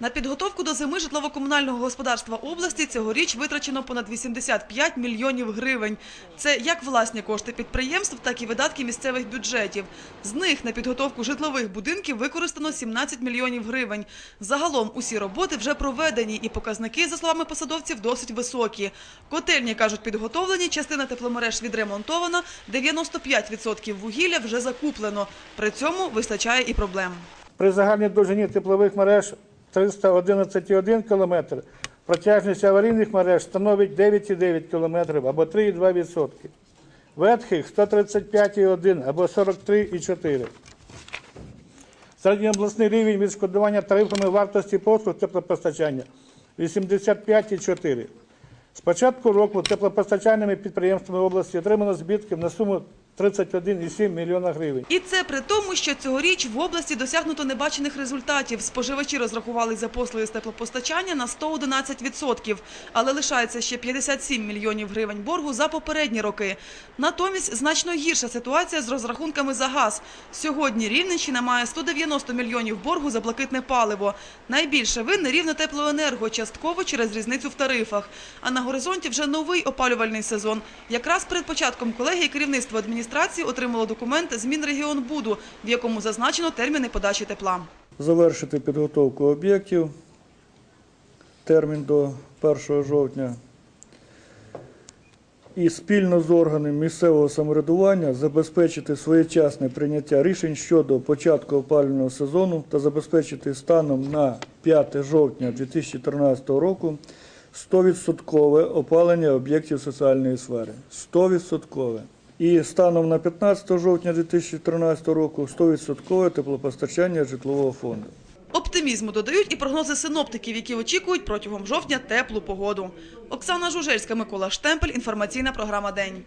На підготовку до зими житлово-комунального господарства області цьогоріч витрачено понад 85 мільйонів гривень. Це як власні кошти підприємств, так і видатки місцевих бюджетів. З них на підготовку житлових будинків використано 17 мільйонів гривень. Загалом усі роботи вже проведені і показники, за словами посадовців, досить високі. Котельні, кажуть, підготовлені, частина тепломереж відремонтована, 95% вугілля вже закуплено. При цьому вистачає і проблем. При загальній довжині теплових мереж 311,1 км, протяжність аварійних мереж становить 9,9 км або 3,2%. Ветхих 135,1 або 43,4. Середньообласний рівень відшкодування тарифами вартості послуг теплопостачання 85,4. З початку року теплопостачальними підприємствами області отримано збитків на суму 31,7 мільйона гривень. І це при тому, що цьогоріч в області досягнуто небачених результатів. Споживачі розрахували за послуги з теплопостачання на 111%, але лишається ще 57 мільйонів гривень боргу за попередні роки. Натомість значно гірша ситуація з розрахунками за газ. Сьогодні Рівненщина має 190 мільйонів боргу за блакитне паливо. Найбільше винне рівно теплоенерго, частково через різницю в тарифах. А на горизонті вже новий опалювальний сезон. Якраз перед початком колегії керівництво адміністрації отримало документ з Мінрегіонбуду, в якому зазначено терміни подачі тепла. завершити підготовку об'єктів. Термін до 1 жовтня. І спільно з органами місцевого самоврядування забезпечити своєчасне прийняття рішень щодо початку опалювального сезону та забезпечити станом на 5 жовтня 2013 року 100% опалення об'єктів соціальної сфери. 100%. І станом на 15 жовтня 2013 року 100% теплопостачання житлового фонду. Оптимізму додають і прогнози синоптиків, які очікують протягом жовтня теплу погоду. Оксана Жужельська, Микола Штемпель. Інформаційна програма «День».